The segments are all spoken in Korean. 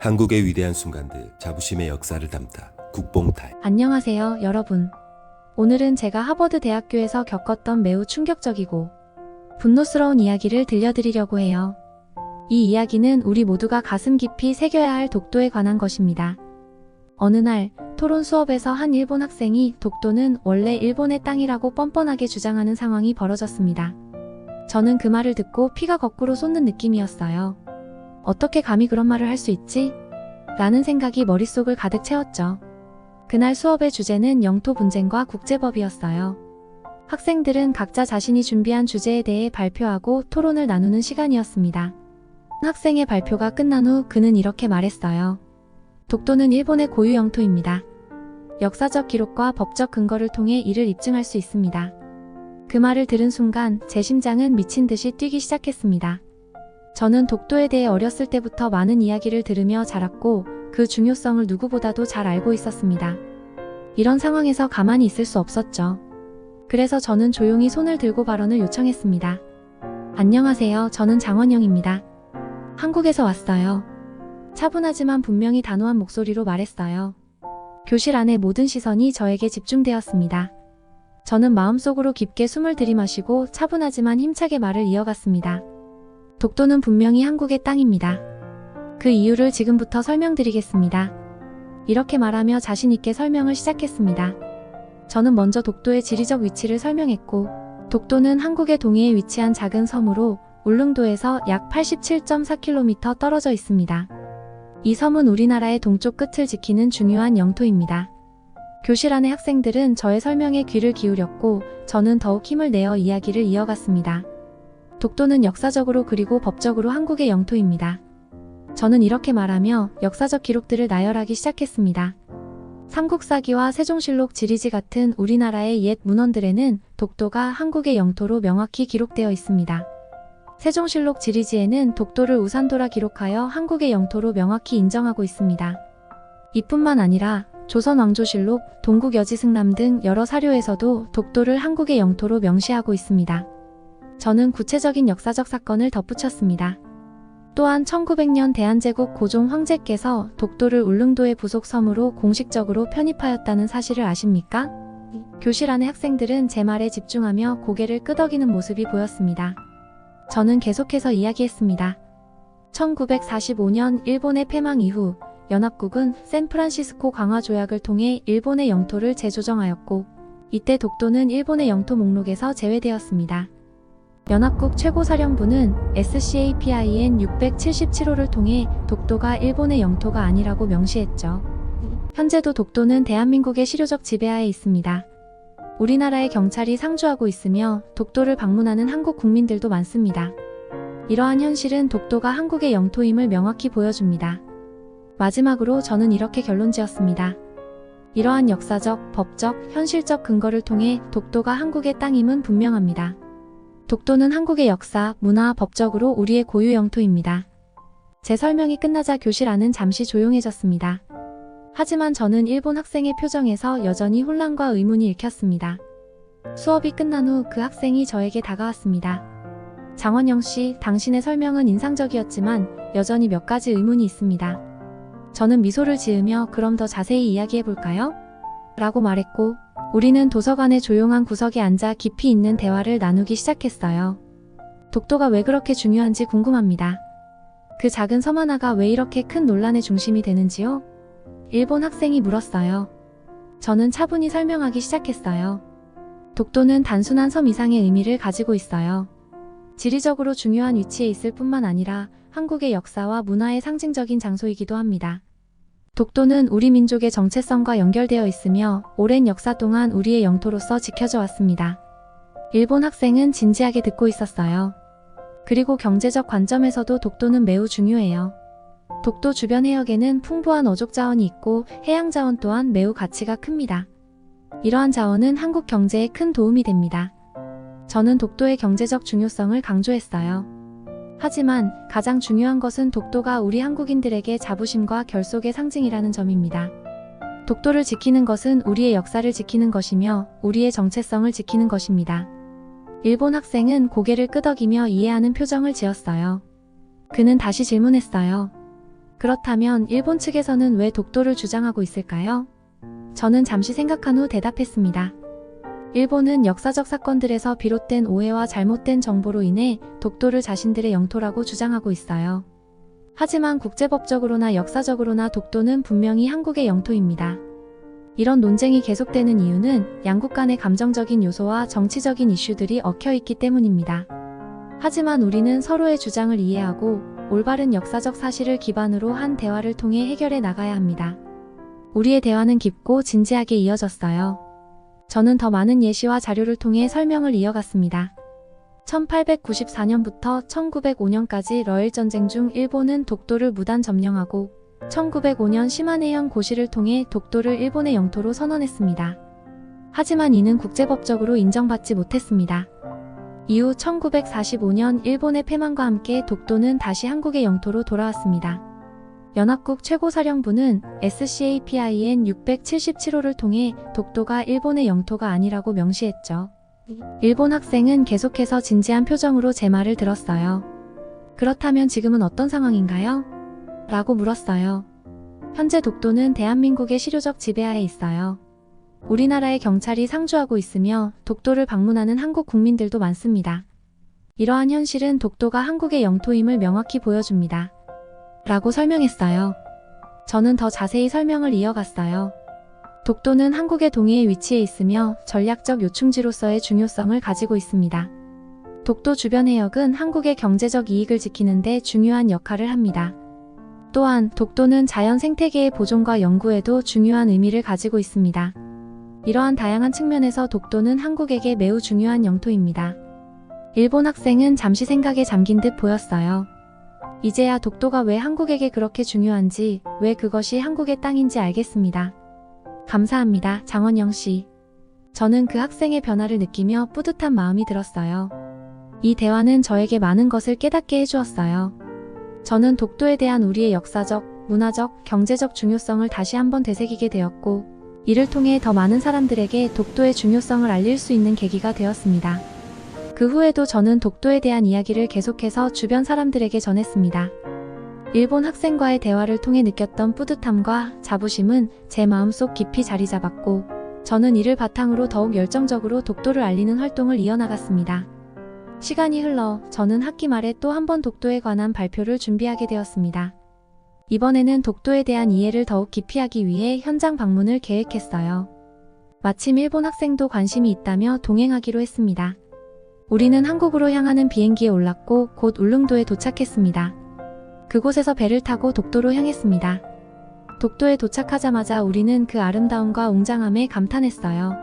한국의 위대한 순간들, 자부심의 역사를 담다. 국뽕타임. 안녕하세요, 여러분. 오늘은 제가 하버드 대학교에서 겪었던 매우 충격적이고 분노스러운 이야기를 들려드리려고 해요. 이 이야기는 우리 모두가 가슴 깊이 새겨야 할 독도에 관한 것입니다. 어느 날 토론 수업에서 한 일본 학생이 독도는 원래 일본의 땅이라고 뻔뻔하게 주장하는 상황이 벌어졌습니다. 저는 그 말을 듣고 피가 거꾸로 솟는 느낌이었어요. 어떻게 감히 그런 말을 할 수 있지? 라는 생각이 머릿속을 가득 채웠죠. 그날 수업의 주제는 영토 분쟁과 국제법이었어요. 학생들은 각자 자신이 준비한 주제에 대해 발표하고 토론을 나누는 시간이었습니다. 학생의 발표가 끝난 후 그는 이렇게 말했어요. 독도는 일본의 고유 영토입니다. 역사적 기록과 법적 근거를 통해 이를 입증할 수 있습니다. 그 말을 들은 순간 제 심장은 미친 듯이 뛰기 시작했습니다. 저는 독도에 대해 어렸을 때부터 많은 이야기를 들으며 자랐고 그 중요성을 누구보다도 잘 알고 있었습니다. 이런 상황에서 가만히 있을 수 없었죠. 그래서 저는 조용히 손을 들고 발언을 요청했습니다. 안녕하세요. 저는 장원영입니다. 한국에서 왔어요. 차분하지만 분명히 단호한 목소리로 말했어요. 교실 안의 모든 시선이 저에게 집중되었습니다. 저는 마음속으로 깊게 숨을 들이마시고 차분하지만 힘차게 말을 이어갔습니다. 독도는 분명히 한국의 땅입니다. 그 이유를 지금부터 설명드리겠습니다. 이렇게 말하며 자신있게 설명을 시작했습니다. 저는 먼저 독도의 지리적 위치를 설명했고, 독도는 한국의 동해에 위치한 작은 섬으로 울릉도에서 약 87.4km 떨어져 있습니다. 이 섬은 우리나라의 동쪽 끝을 지키는 중요한 영토입니다. 교실 안의 학생들은 저의 설명에 귀를 기울였고, 저는 더욱 힘을 내어 이야기를 이어갔습니다. 독도는 역사적으로 그리고 법적으로 한국의 영토입니다. 저는 이렇게 말하며 역사적 기록들을 나열하기 시작했습니다. 삼국사기와 세종실록 지리지 같은 우리나라의 옛 문헌들에는 독도가 한국의 영토로 명확히 기록되어 있습니다. 세종실록 지리지에는 독도를 우산도라 기록하여 한국의 영토로 명확히 인정하고 있습니다. 이뿐만 아니라 조선왕조실록, 동국여지승남 등 여러 사료에서도 독도를 한국의 영토로 명시하고 있습니다. 저는 구체적인 역사적 사건을 덧붙였습니다. 또한 1900년 대한제국 고종 황제께서 독도를 울릉도의 부속 섬으로 공식적으로 편입하였다는 사실을 아십니까? 교실 안의 학생들은 제 말에 집중하며 고개를 끄덕이는 모습이 보였습니다. 저는 계속해서 이야기했습니다. 1945년 일본의 패망 이후 연합국은 샌프란시스코 강화 조약을 통해 일본의 영토를 재조정하였고 이때 독도는 일본의 영토 목록에서 제외되었습니다. 연합국 최고사령부는 SCAPIN 677호를 통해 독도가 일본의 영토가 아니라고 명시했죠. 현재도 독도는 대한민국의 실효적 지배하에 있습니다. 우리나라의 경찰이 상주하고 있으며 독도를 방문하는 한국 국민들도 많습니다. 이러한 현실은 독도가 한국의 영토임을 명확히 보여줍니다. 마지막으로 저는 이렇게 결론 지었습니다. 이러한 역사적, 법적, 현실적 근거를 통해 독도가 한국의 땅임은 분명합니다. 독도는 한국의 역사, 문화, 법적으로 우리의 고유 영토입니다. 제 설명이 끝나자 교실 안은 잠시 조용해졌습니다. 하지만 저는 일본 학생의 표정에서 여전히 혼란과 의문이 읽혔습니다. 수업이 끝난 후 그 학생이 저에게 다가왔습니다. 장원영 씨, 당신의 설명은 인상적이었지만 여전히 몇 가지 의문이 있습니다. 저는 미소를 지으며 그럼 더 자세히 이야기해 볼까요? 라고 말했고, 우리는 도서관의 조용한 구석에 앉아 깊이 있는 대화를 나누기 시작했어요. 독도가 왜 그렇게 중요한지 궁금합니다. 그 작은 섬 하나가 왜 이렇게 큰 논란의 중심이 되는지요? 일본 학생이 물었어요. 저는 차분히 설명하기 시작했어요. 독도는 단순한 섬 이상의 의미를 가지고 있어요. 지리적으로 중요한 위치에 있을 뿐만 아니라 한국의 역사와 문화의 상징적인 장소이기도 합니다. 독도는 우리 민족의 정체성과 연결되어 있으며 오랜 역사 동안 우리의 영토로서 지켜져 왔습니다. 일본 학생은 진지하게 듣고 있었어요. 그리고 경제적 관점에서도 독도는 매우 중요해요. 독도 주변 해역에는 풍부한 어족 자원이 있고 해양 자원 또한 매우 가치가 큽니다. 이러한 자원은 한국 경제에 큰 도움이 됩니다. 저는 독도의 경제적 중요성을 강조했어요. 하지만 가장 중요한 것은 독도가 우리 한국인들에게 자부심과 결속의 상징이라는 점입니다. 독도를 지키는 것은 우리의 역사를 지키는 것이며 우리의 정체성을 지키는 것입니다. 일본 학생은 고개를 끄덕이며 이해하는 표정을 지었어요. 그는 다시 질문했어요. 그렇다면 일본 측에서는 왜 독도를 주장하고 있을까요? 저는 잠시 생각한 후 대답했습니다. 일본은 역사적 사건들에서 비롯된 오해와 잘못된 정보로 인해 독도를 자신들의 영토라고 주장하고 있어요. 하지만 국제법적으로나 역사적으로나 독도는 분명히 한국의 영토입니다. 이런 논쟁이 계속되는 이유는 양국 간의 감정적인 요소와 정치적인 이슈들이 얽혀 있기 때문입니다. 하지만 우리는 서로의 주장을 이해하고 올바른 역사적 사실을 기반으로 한 대화를 통해 해결해 나가야 합니다. 우리의 대화는 깊고 진지하게 이어졌어요. 저는 더 많은 예시와 자료를 통해 설명을 이어갔습니다. 1894년부터 1905년까지 러일 전쟁 중 일본은 독도를 무단 점령하고 1905년 시마네현 고시를 통해 독도를 일본의 영토로 선언했습니다. 하지만 이는 국제법적으로 인정받지 못했습니다. 이후 1945년 일본의 패망과 함께 독도는 다시 한국의 영토로 돌아왔습니다. 연합국 최고사령부는 SCAPIN 677호를 통해 독도가 일본의 영토가 아니라고 명시했죠. 일본 학생은 계속해서 진지한 표정으로 제 말을 들었어요. 그렇다면 지금은 어떤 상황인가요? 라고 물었어요. 현재 독도는 대한민국의 실효적 지배하에 있어요. 우리나라의 경찰이 상주하고 있으며 독도를 방문하는 한국 국민들도 많습니다. 이러한 현실은 독도가 한국의 영토임을 명확히 보여줍니다. 라고 설명했어요. 저는 더 자세히 설명을 이어갔어요. 독도는 한국의 동해에 위치해 있으며 전략적 요충지로서의 중요성을 가지고 있습니다. 독도 주변 해역은 한국의 경제적 이익을 지키는 데 중요한 역할을 합니다. 또한 독도는 자연 생태계의 보존과 연구에도 중요한 의미를 가지고 있습니다. 이러한 다양한 측면에서 독도는 한국에게 매우 중요한 영토입니다. 일본 학생은 잠시 생각에 잠긴 듯 보였어요. 이제야 독도가 왜 한국에게 그렇게 중요한지, 왜 그것이 한국의 땅인지 알겠습니다. 감사합니다, 장원영 씨. 저는 그 학생의 변화를 느끼며 뿌듯한 마음이 들었어요. 이 대화는 저에게 많은 것을 깨닫게 해주었어요. 저는 독도에 대한 우리의 역사적, 문화적, 경제적 중요성을 다시 한번 되새기게 되었고, 이를 통해 더 많은 사람들에게 독도의 중요성을 알릴 수 있는 계기가 되었습니다. 그 후에도 저는 독도에 대한 이야기를 계속해서 주변 사람들에게 전했습니다. 일본 학생과의 대화를 통해 느꼈던 뿌듯함과 자부심은 제 마음속 깊이 자리 잡았고, 저는 이를 바탕으로 더욱 열정적으로 독도를 알리는 활동을 이어나갔습니다. 시간이 흘러 저는 학기 말에 또 한 번 독도에 관한 발표를 준비하게 되었습니다. 이번에는 독도에 대한 이해를 더욱 깊이 하기 위해 현장 방문을 계획했어요. 마침 일본 학생도 관심이 있다며 동행하기로 했습니다. 우리는 한국으로 향하는 비행기에 올랐고 곧 울릉도에 도착했습니다. 그곳에서 배를 타고 독도로 향했습니다. 독도에 도착하자마자 우리는 그 아름다움과 웅장함에 감탄했어요.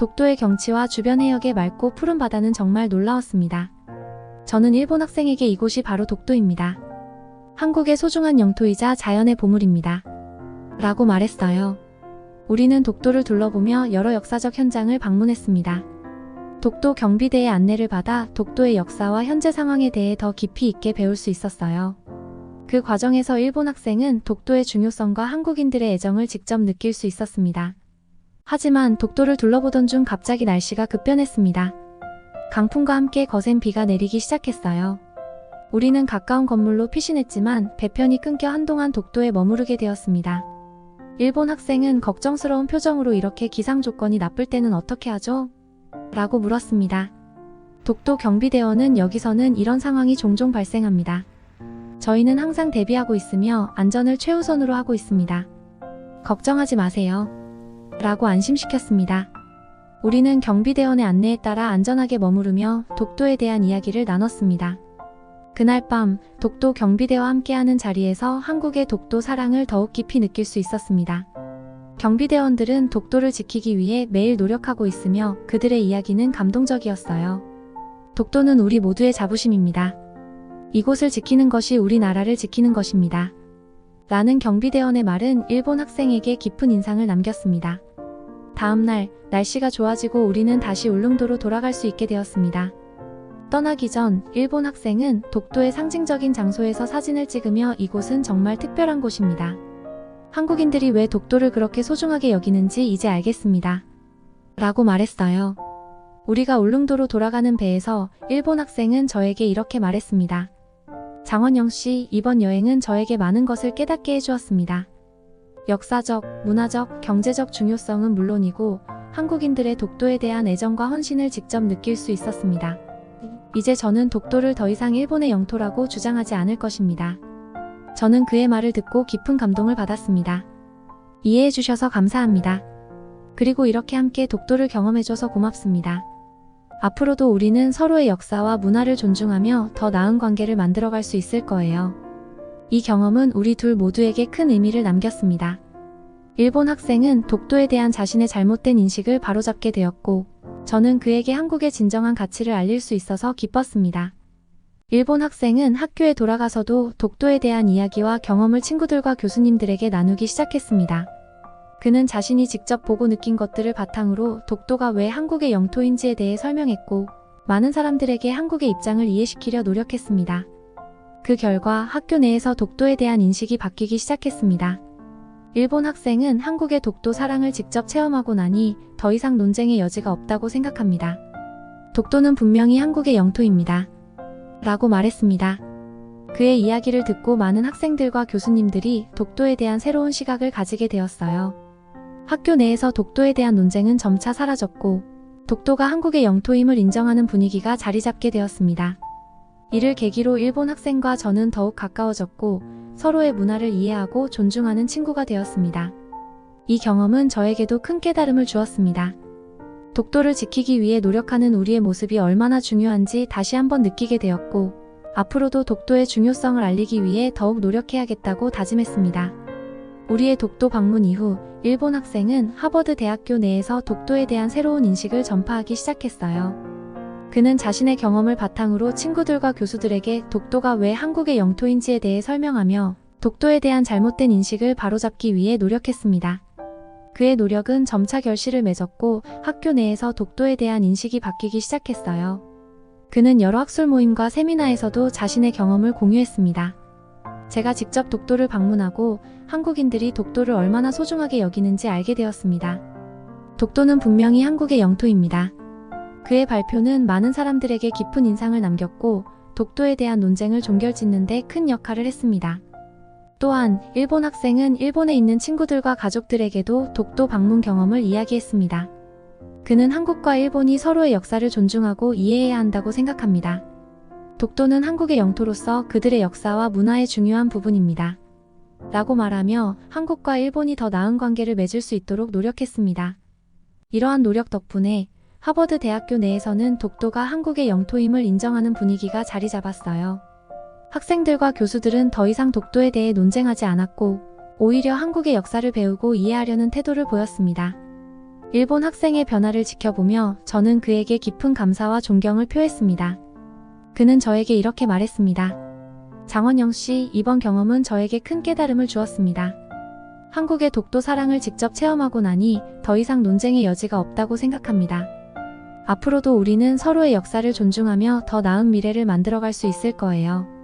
독도의 경치와 주변 해역의 맑고 푸른 바다는 정말 놀라웠습니다. 저는 일본 학생에게 이곳이 바로 독도입니다. 한국의 소중한 영토이자 자연의 보물입니다. 라고 말했어요. 우리는 독도를 둘러보며 여러 역사적 현장을 방문했습니다. 독도 경비대의 안내를 받아 독도의 역사와 현재 상황에 대해 더 깊이 있게 배울 수 있었어요. 그 과정에서 일본 학생은 독도의 중요성과 한국인들의 애정을 직접 느낄 수 있었습니다. 하지만 독도를 둘러보던 중 갑자기 날씨가 급변했습니다. 강풍과 함께 거센 비가 내리기 시작했어요. 우리는 가까운 건물로 피신했지만 배편이 끊겨 한동안 독도에 머무르게 되었습니다. 일본 학생은 걱정스러운 표정으로 이렇게 기상 조건이 나쁠 때는 어떻게 하죠? 라고 물었습니다. 독도 경비대원은 여기서는 이런 상황이 종종 발생합니다. 저희는 항상 대비하고 있으며 안전을 최우선으로 하고 있습니다. 걱정하지 마세요. 라고 안심시켰습니다. 우리는 경비대원의 안내에 따라 안전하게 머무르며 독도에 대한 이야기를 나눴습니다. 그날 밤 독도 경비대와 함께하는 자리에서 한국의 독도 사랑을 더욱 깊이 느낄 수 있었습니다. 경비대원들은 독도를 지키기 위해 매일 노력하고 있으며 그들의 이야기는 감동적이었어요. 독도는 우리 모두의 자부심입니다. 이곳을 지키는 것이 우리나라를 지키는 것입니다. 라는 경비대원의 말은 일본 학생에게 깊은 인상을 남겼습니다. 다음날 날씨가 좋아지고 우리는 다시 울릉도로 돌아갈 수 있게 되었습니다. 떠나기 전 일본 학생은 독도의 상징적인 장소에서 사진을 찍으며 이곳은 정말 특별한 곳입니다. 한국인들이 왜 독도를 그렇게 소중하게 여기는지 이제 알겠습니다. 라고 말했어요. 우리가 울릉도로 돌아가는 배에서 일본 학생은 저에게 이렇게 말했습니다. 장원영 씨, 이번 여행은 저에게 많은 것을 깨닫게 해주었습니다. 역사적, 문화적, 경제적 중요성은 물론이고 한국인들의 독도에 대한 애정과 헌신을 직접 느낄 수 있었습니다. 이제 저는 독도를 더 이상 일본의 영토라고 주장하지 않을 것입니다. 저는 그의 말을 듣고 깊은 감동을 받았습니다. 이해해 주셔서 감사합니다. 그리고 이렇게 함께 독도를 경험해줘서 고맙습니다. 앞으로도 우리는 서로의 역사와 문화를 존중하며 더 나은 관계를 만들어갈 수 있을 거예요. 이 경험은 우리 둘 모두에게 큰 의미를 남겼습니다. 일본 학생은 독도에 대한 자신의 잘못된 인식을 바로잡게 되었고, 저는 그에게 한국의 진정한 가치를 알릴 수 있어서 기뻤습니다. 일본 학생은 학교에 돌아가서도 독도에 대한 이야기와 경험을 친구들과 교수님들에게 나누기 시작했습니다. 그는 자신이 직접 보고 느낀 것들을 바탕으로 독도가 왜 한국의 영토인지에 대해 설명했고, 많은 사람들에게 한국의 입장을 이해시키려 노력했습니다. 그 결과 학교 내에서 독도에 대한 인식이 바뀌기 시작했습니다. 일본 학생은 한국의 독도 사랑을 직접 체험하고 나니 더 이상 논쟁의 여지가 없다고 생각합니다. 독도는 분명히 한국의 영토입니다. 라고 말했습니다. 그의 이야기를 듣고 많은 학생들과 교수님들이 독도에 대한 새로운 시각을 가지게 되었어요. 학교 내에서 독도에 대한 논쟁은 점차 사라졌고, 독도가 한국의 영토임을 인정하는 분위기가 자리 잡게 되었습니다. 이를 계기로 일본 학생과 저는 더욱 가까워졌고, 서로의 문화를 이해하고 존중하는 친구가 되었습니다. 이 경험은 저에게도 큰 깨달음을 주었습니다. 독도를 지키기 위해 노력하는 우리의 모습이 얼마나 중요한지 다시 한번 느끼게 되었고, 앞으로도 독도의 중요성을 알리기 위해 더욱 노력해야겠다고 다짐했습니다. 우리의 독도 방문 이후 일본 학생은 하버드 대학교 내에서 독도에 대한 새로운 인식을 전파하기 시작했어요. 그는 자신의 경험을 바탕으로 친구들과 교수들에게 독도가 왜 한국의 영토인지에 대해 설명하며 독도에 대한 잘못된 인식을 바로잡기 위해 노력했습니다. 그의 노력은 점차 결실을 맺었고 학교 내에서 독도에 대한 인식이 바뀌기 시작했어요. 그는 여러 학술 모임과 세미나에서도 자신의 경험을 공유했습니다. 제가 직접 독도를 방문하고 한국인들이 독도를 얼마나 소중하게 여기는지 알게 되었습니다. 독도는 분명히 한국의 영토입니다. 그의 발표는 많은 사람들에게 깊은 인상을 남겼고 독도에 대한 논쟁을 종결짓는 데 큰 역할을 했습니다. 또한 일본 학생은 일본에 있는 친구들과 가족들에게도 독도 방문 경험을 이야기했습니다. 그는 한국과 일본이 서로의 역사를 존중하고 이해해야 한다고 생각합니다. 독도는 한국의 영토로서 그들의 역사와 문화의 중요한 부분입니다. 라고 말하며 한국과 일본이 더 나은 관계를 맺을 수 있도록 노력했습니다. 이러한 노력 덕분에 하버드 대학교 내에서는 독도가 한국의 영토임을 인정하는 분위기가 자리 잡았어요. 학생들과 교수들은 더 이상 독도에 대해 논쟁하지 않았고, 오히려 한국의 역사를 배우고 이해하려는 태도를 보였습니다. 일본 학생의 변화를 지켜보며 저는 그에게 깊은 감사와 존경을 표했습니다. 그는 저에게 이렇게 말했습니다. 장원영 씨, 이번 경험은 저에게 큰 깨달음을 주었습니다. 한국의 독도 사랑을 직접 체험하고 나니 더 이상 논쟁의 여지가 없다고 생각합니다. 앞으로도 우리는 서로의 역사를 존중하며 더 나은 미래를 만들어갈 수 있을 거예요.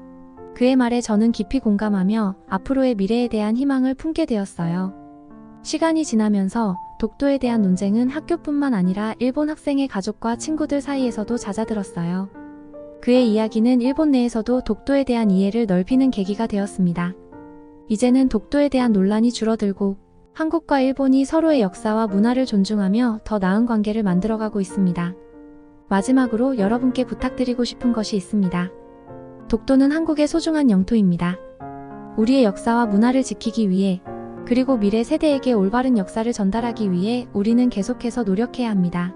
그의 말에 저는 깊이 공감하며 앞으로의 미래에 대한 희망을 품게 되었어요. 시간이 지나면서 독도에 대한 논쟁은 학교뿐만 아니라 일본 학생의 가족과 친구들 사이에서도 잦아들었어요. 그의 이야기는 일본 내에서도 독도에 대한 이해를 넓히는 계기가 되었습니다. 이제는 독도에 대한 논란이 줄어들고 한국과 일본이 서로의 역사와 문화를 존중하며 더 나은 관계를 만들어가고 있습니다. 마지막으로 여러분께 부탁드리고 싶은 것이 있습니다. 독도는 한국의 소중한 영토입니다. 우리의 역사와 문화를 지키기 위해 그리고 미래 세대에게 올바른 역사를 전달하기 위해 우리는 계속해서 노력해야 합니다.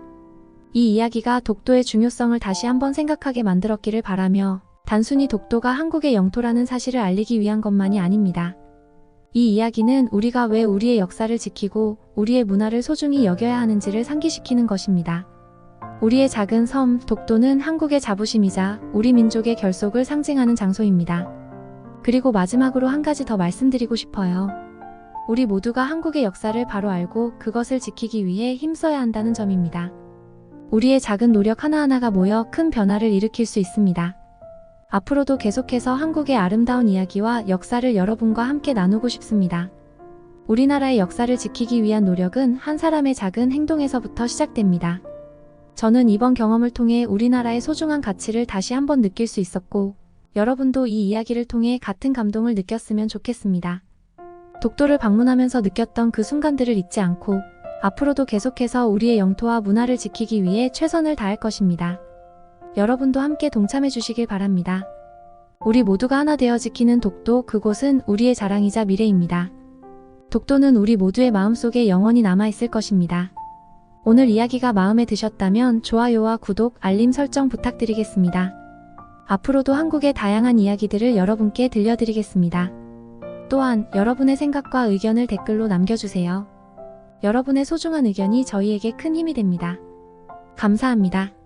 이 이야기가 독도의 중요성을 다시 한번 생각하게 만들었기를 바라며 단순히 독도가 한국의 영토라는 사실을 알리기 위한 것만이 아닙니다. 이 이야기는 우리가 왜 우리의 역사를 지키고 우리의 문화를 소중히 여겨야 하는지를 상기시키는 것입니다. 우리의 작은 섬, 독도는 한국의 자부심이자 우리 민족의 결속을 상징하는 장소입니다. 그리고 마지막으로 한 가지 더 말씀드리고 싶어요. 우리 모두가 한국의 역사를 바로 알고 그것을 지키기 위해 힘써야 한다는 점입니다. 우리의 작은 노력 하나하나가 모여 큰 변화를 일으킬 수 있습니다. 앞으로도 계속해서 한국의 아름다운 이야기와 역사를 여러분과 함께 나누고 싶습니다. 우리나라의 역사를 지키기 위한 노력은 한 사람의 작은 행동에서부터 시작됩니다. 저는 이번 경험을 통해 우리나라의 소중한 가치를 다시 한번 느낄 수 있었고, 여러분도 이 이야기를 통해 같은 감동을 느꼈으면 좋겠습니다. 독도를 방문하면서 느꼈던 그 순간들을 잊지 않고 앞으로도 계속해서 우리의 영토와 문화를 지키기 위해 최선을 다할 것입니다. 여러분도 함께 동참해 주시길 바랍니다. 우리 모두가 하나 되어 지키는 독도 그곳은 우리의 자랑이자 미래입니다. 독도는 우리 모두의 마음속에 영원히 남아있을 것입니다. 오늘 이야기가 마음에 드셨다면 좋아요와 구독, 알림 설정 부탁드리겠습니다. 앞으로도 한국의 다양한 이야기들을 여러분께 들려드리겠습니다. 또한 여러분의 생각과 의견을 댓글로 남겨주세요. 여러분의 소중한 의견이 저희에게 큰 힘이 됩니다. 감사합니다.